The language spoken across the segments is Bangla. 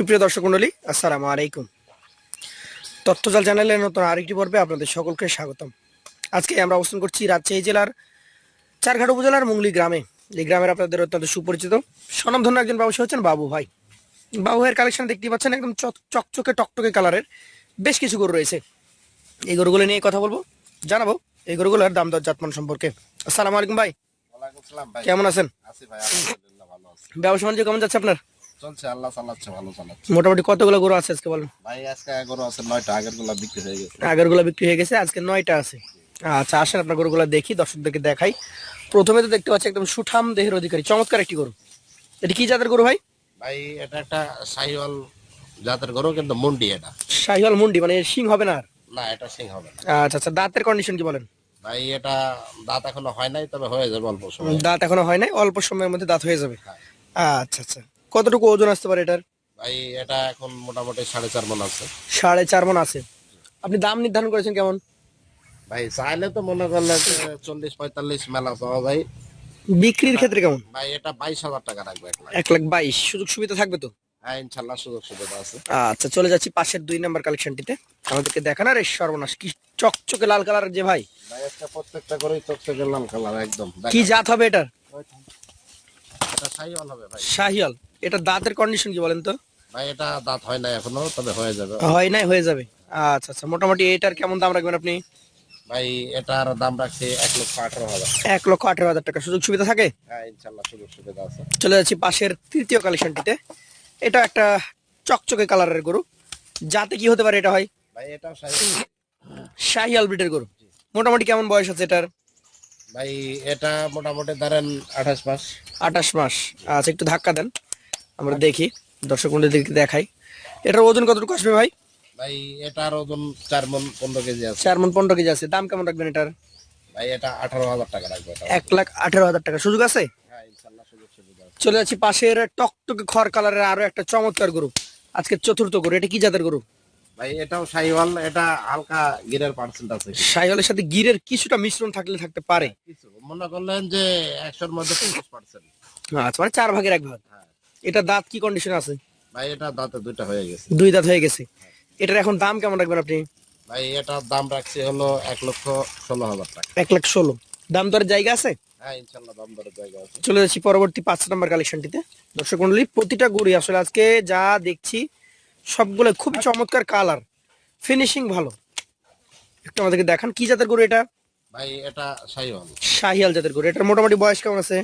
সুপ্রিয় দর্শক মন্ডলী আসসালামু আলাইকুম। তথ্যজাল চ্যানেলের নতুন আরেকটি পর্বে আপনাদের সকলকে স্বাগতম। আজকে আমরা অবস্থান করছি রাজশাহী জেলার চারঘাট উপজেলার মুংলি গ্রামে। এই গ্রামের আপনাদের অত্যন্ত সুপরিচিত স্বনামধন্য একজন ব্যবসায়ী হচ্ছেন বাবু ভাই। বাবু ভাইয়ের কালেকশন দেখতে পাচ্ছেন একদম চক- চকচকে টকটকে কালারের বেশ কিছু গরু রয়েছে। এই গরুগুলো নিয়ে কথা বলব জানাব এই গরুগুলোর দাম দর জাতমান সম্পর্কে। আসসালামু আলাইকুম ভাই। কেমন আছেন? আছি ভাই আলহামদুলিল্লাহ ভালো আছি। ব্যবসা বাণিজ্য কেমন যাচ্ছে আপনার? চলছে আল্লাহ চালাচ্ছে ভালো চালাচ্ছে। মোটামুটি কতগুলো গরু আছে আজকে বলেন? ভাই আজকে এগারো আছে নয়টা আগেরগুলা বিক্রি হয়ে গেছে। আগেরগুলো বিক্রি হয়ে গেছে আজকে নয়টা আছে। আচ্ছা আসেন আপনার গরুগুলো দেখি দর্শকদেরকে দেখাই। প্রথমে তো দেখতে পাচ্ছি একদম সুঠাম দেহের অধিকারী চমৎকার একটি গরু। এটা কি জাতের গরু ভাই? ভাই এটা একটা সাইওয়াল জাতের গরু কিন্তু মুন্ডি এটা। শাহিওয়াল মুন্ডি মানে শিং হবে না আর? না এটা সিং হবে না। আচ্ছা আচ্ছা দাঁতের কন্ডিশন কি বলেন? ভাই এটা দাঁত এখনও হয় নাই তবে হয়ে যাবে অল্প সময়। দাঁত এখনও হয় নাই অল্প সময়ের মধ্যে দাঁত হয়ে যাবে। হ্যাঁ। আচ্ছা আচ্ছা। কতটুকু ওজন আসতে পারে এটার? ভাই এটা এখন মোটামুটি সাড়ে চার মন আছে। সাড়ে চার মন আছে। আপনি দাম নির্ধারণ করেছেন কেমন? ভাই চাইলে তো মনে করলে চল্লিশ পঁয়তাল্লিশ মেলা পাওয়া যায়। বিক্রির ক্ষেত্রে কেমন? ভাই এটা বাইশ হাজার টাকা রাখবে এক লাখ। বাইশ সুযোগ সুবিধা থাকবে তো? হ্যাঁ ইনশাল্লাহ সুযোগ সুবিধা আছে। আচ্ছা চলে যাচ্ছি পাশের দুই নাম্বার কালেকশনটিতে। আমাদেরকে দেখান আর সর্বনাশ কি চকচকে লাল কালারের যে ভাই। ভাই একটা প্রত্যেকটা করে চকচকে লাল কালার একদম। কি জাত হবে এটার এটা সাইওয়াল হবে ভাই শাহিয়াল এটা দাঁতের কন্ডিশন কি বলেন তো? ভাই এটা দাঁত হয় না এখনও তবে হয়ে যাবে। হয় নাই হয়ে যাবে। আচ্ছা আচ্ছা মোটামুটি এটার কেমন দাম রাখবেন আপনি? ভাই এটার দাম রাখছি এক লক্ষ আঠারো হাজার। এক লক্ষ আঠেরো হাজার টাকা। সুযোগ সুবিধা থাকে? হ্যাঁ ইনশাল্লাহ সুযোগ সুবিধা আছে। চলে যাচ্ছি পাশের তৃতীয় কালেকশনটিতে এটা একটা চকচকে কালারের গরু। যাতে কি হতে পারে এটা হয়? ভাই এটাও শাহিয়াল ব্রিডের গরু। মোটামুটি কেমন বয়স আছে এটার? ভাই এটা মোটামুটি ধরেন আঠাশ মাস। আঠাশ মাস। আচ্ছা একটু ধাক্কা দেন। আমরা দেখি দর্শক মন্ডলীদেরকে দেখাই। এটার ওজন কতটুকু আসবে ভাই? ভাই এটার ওজন চার মন পনেরো কেজি আছে। চার মন পনেরো কেজি আছে। দাম কেমন রাখবেন এটার? ভাই এটা আঠারো হাজার টাকা রাখবে এক লাখ আঠেরো হাজার টাকা। সুযোগ আছে? হ্যাঁ চলে যাচ্ছি পাশের টকটকে কালারের আরও একটা চমৎকার গরু। আজকে চতুর্থ গরু। এটা কি জাতের গরু? ভাই এটাও এটা হালকা গিরের পার্সেন্ট আছে। সাথে গিরের কিছুটা মিশ্রণ থাকলে থাকতে পারে। মনে করলেন যে একশোর মধ্যে পঁচিশ পার্সেন্ট। আচ্ছা মানে চার ভাগের এক ভাগ। হ্যাঁ। এটা দাঁত কি কন্ডিশন আছে? ভাই এটা দাঁতে দুইটা হয়ে গেছে। দুই দাঁত হয়ে গেছে। এটার এখন দাম কেমন রাখবেন আপনি? ভাই এটার দাম রাখছি হলো এক লক্ষ ষোলো হাজার টাকা। এক লাখ ষোলো। দাম দরের জায়গা আছে? হ্যাঁ চলে যাচ্ছি পরবর্তী পাঁচ নম্বর কালেকশনটিতে দর্শক মন্ডলী প্রতিটা গরু আসলে আজকে যা দেখছি সবগুলো খুব চমৎকার কালার ফিনিশিং ভালো। একটু আমাদেরকে দেখান কি জাতের গরু এটা? ভাই এটা সাইওয়াল শাহিয়াল জাতের গরু। এটার মোটামুটি বয়স কেমন আছে?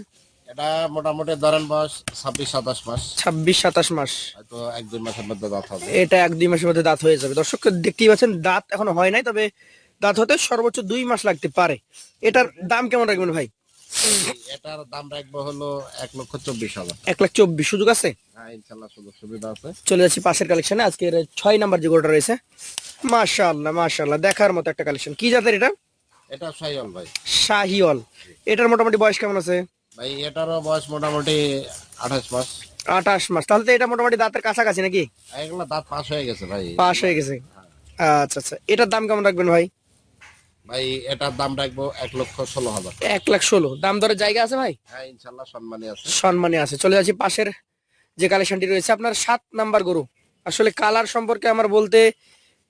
এটা মোটামুটি ধরেন বয়স ছাব্বিশ সাতাশ মাস। ছাব্বিশ সাতাশ মাস। হয়তো এক দুই মাসের মধ্যে দাঁত হবে। এটা এক দুই মাসের মধ্যে দাঁত হয়ে যাবে। দর্শক দেখতেই পাচ্ছেন দাঁত এখনও হয় নাই তবে দাঁত হতে সর্বোচ্চ দুই মাস লাগতে পারে। এটার দাম কেমন রাখবেন ভাই? এটার দাম রাখব হলো এক লক্ষ চব্বিশ হাজার। এক লাখ চব্বিশ সুযোগ আছে? হ্যাঁ চলে যাচ্ছি পাশের কালেকশনে। আজকের ছয় নাম্বার যে গরুটা রয়েছে মাশাআল্লাহ মাশাআল্লাহ দেখার মতো একটা কালেকশন। কি জাতের এটা? এটা সাইওয়াল ভাই। শাহিওয়াল। এটার মোটামুটি বয়স কেমন আছে? ভাই এটারও বয়স মোটামুটি আঠাশ মাস। আঠাশ মাস। তাহলে তো এটা মোটামুটি দাঁতের কাছাকাছি নাকি? এগুলো দাঁত পাস হয়ে গেছে ভাই। পাশ হয়ে গেছে। আচ্ছা আচ্ছা। এটার দাম কেমন রাখবেন ভাই? ভাই এটার দাম রাখব এক লক্ষ ষোলো হাজার এক লাখ ষোলো। দাম দরের জায়গা আছে ভাই? হ্যাঁ ইনশাল্লাহ সম্মানী আছে। সম্মানে আছে। চলে যাচ্ছি পাশের যে কালেকশনটি রয়েছে আপনার সাত নাম্বার গরু। আসলে কালার সম্পর্কে আমার বলতে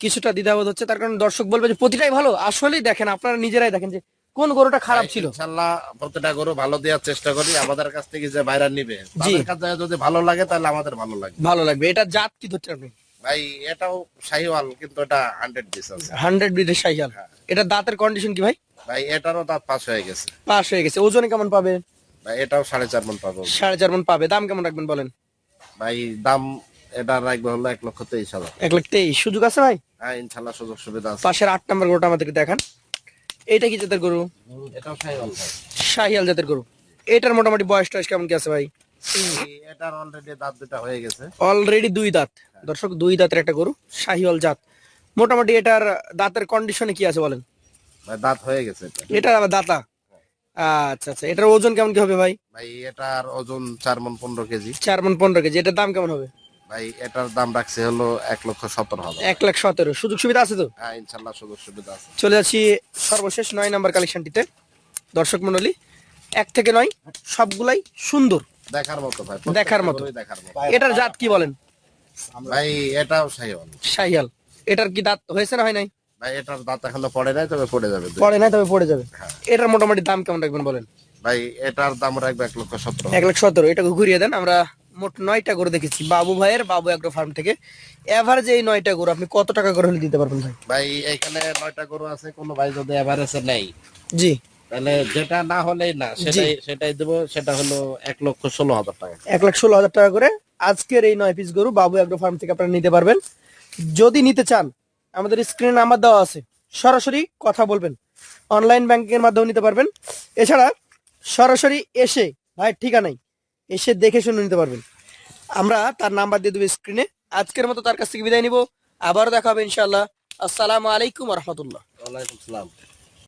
কিছুটা দ্বিধাবোধ হচ্ছে তার কারণ দর্শক বলবে যে প্রতিটাই ভালো। আসলেই দেখেন আপনারা নিজেরাই দেখেন যে কোন গরুটা খারাপ ছিল? ইনশাল্লাহ প্রতিটা গরু ভালো দেওয়ার চেষ্টা করি আমাদের কাছ থেকে যে বাইরে নিবে। তাদের কাছে যদি ভালো লাগে তাহলে আমাদের ভালো লাগে ভালো লাগবে। এটা জাত কি ধরছেন আপনি ভাই এটাও শাহিওয়াল কিন্তু এটা হান্ড্রেড পিস আছে। হান্ড্রেড ব্রিডের শাহিয়াল এটা দাঁতের কন্ডিশন কি ভাই? ভাই এটারও দাঁত পাস হয়ে গেছে। পাশ হয়ে গেছে। ওজনে কেমন পাবে? ভাই এটাও সাড়ে চার মন পাবো। সাড়ে চার মন পাবে। দাম কেমন রাখবেন বলেন? ভাই দাম এটা রাখবে হলো এক লক্ষ তেইশ হাজার। এক লাখ তেইশ। সুযোগ আছে ভাই? হ্যাঁ ইনশাল্লাহ সুযোগ সুবিধা আছে। পাশের আট নাম্বার গরুটা আমাদেরকে দেখান। এইটা কি জাতের গরু? শাহিয়াল জাতের গরু। এটার মোটামুটি বয়স টয়স কেমন কি আছে ভাই? এটার অলরেডি দাঁত দুটা হয়ে গেছে। অলরেডি দুই দাঁত। দর্শক দুই দাঁতের একটা গরু শাহিওয়াল জাত। মোটামুটি এটার দাঁতের কন্ডিশনে কি আছে বলেন? দাঁত হয়ে গেছে এটা। এটা আবার দাতা? আচ্ছা আচ্ছা। এটার ওজন কেমন কি হবে ভাই? ভাই এটার ওজন চার মন পনেরো কেজি। চার মন পনেরো কেজি। এটার দাম কেমন হবে? ভাই এটার দাম রাখছে হলো এক লক্ষ সতেরো এক লাখ সতেরো। সুযোগ সুবিধা আছে তো? হ্যাঁ ইনশাল্লাহ সুযোগ সুবিধা আছে। চলে যাচ্ছি সর্বশেষ নয় নাম্বার কালেকশনটিতে। দর্শক মন্ডলী এক থেকে নয় সবগুলাই সুন্দর। দেখার মতো ভাই দেখার মতো। দেখার মতো। এটার জাত কি বলেন? ভাই এটাও শাহিয়াল এটার কি দাঁত হয়েছে না হয় নাই? ভাই এটার দাঁত এখনও পড়ে নাই তবে পড়ে যাবে পড়ে নাই তবে পড়ে যাবে। এটার মোটামুটি দাম কেমন রাখবেন বলেন? ভাই এটার দাম রাখবে এক লক্ষ সতেরো এক লাখ সতেরো। এটাকে ঘুরিয়ে দেন আমরা মোট নয়টা গরু দেখেছি। বাবু ভাইয়ের বাবু অ্যাগ্রো ফার্ম থেকে। এভারেজে এই নয়টা গরু আপনি কত টাকা করে হলে দিতে পারবেন ভাই? ভাই এখানে নয়টা গরু আছে কোনো ভাই যদি এভারেজে নেই। জি। তাহলে যেটা না হলেই না সেটাই সেটাই দেবো সেটা হলো এক লক্ষ ষোলো হাজার টাকা। এক লাখ ষোলো হাজার টাকা করে আজকের এই নয় পিস গরু বাবু অ্যাগ্রো ফার্ম থেকে আপনারা নিতে পারবেন। যদি নিতে চান আমাদের স্ক্রিনে নাম্বার দেওয়া আছে। সরাসরি কথা বলবেন। অনলাইন ব্যাংকিং এর মাধ্যমে নিতে পারবেন। এছাড়া সরাসরি এসে ভাই ঠিকানাই এসে দেখে শুনে নিতে পারবেন। আমরা তার নাম্বার দিয়ে দেবো স্ক্রিনে আজকের মতো তার কাছ থেকে বিদায় নিব। আবারও দেখা হবে ইনশাল্লাহ আসসালামু আলাইকুম রহমতুল্লাহ।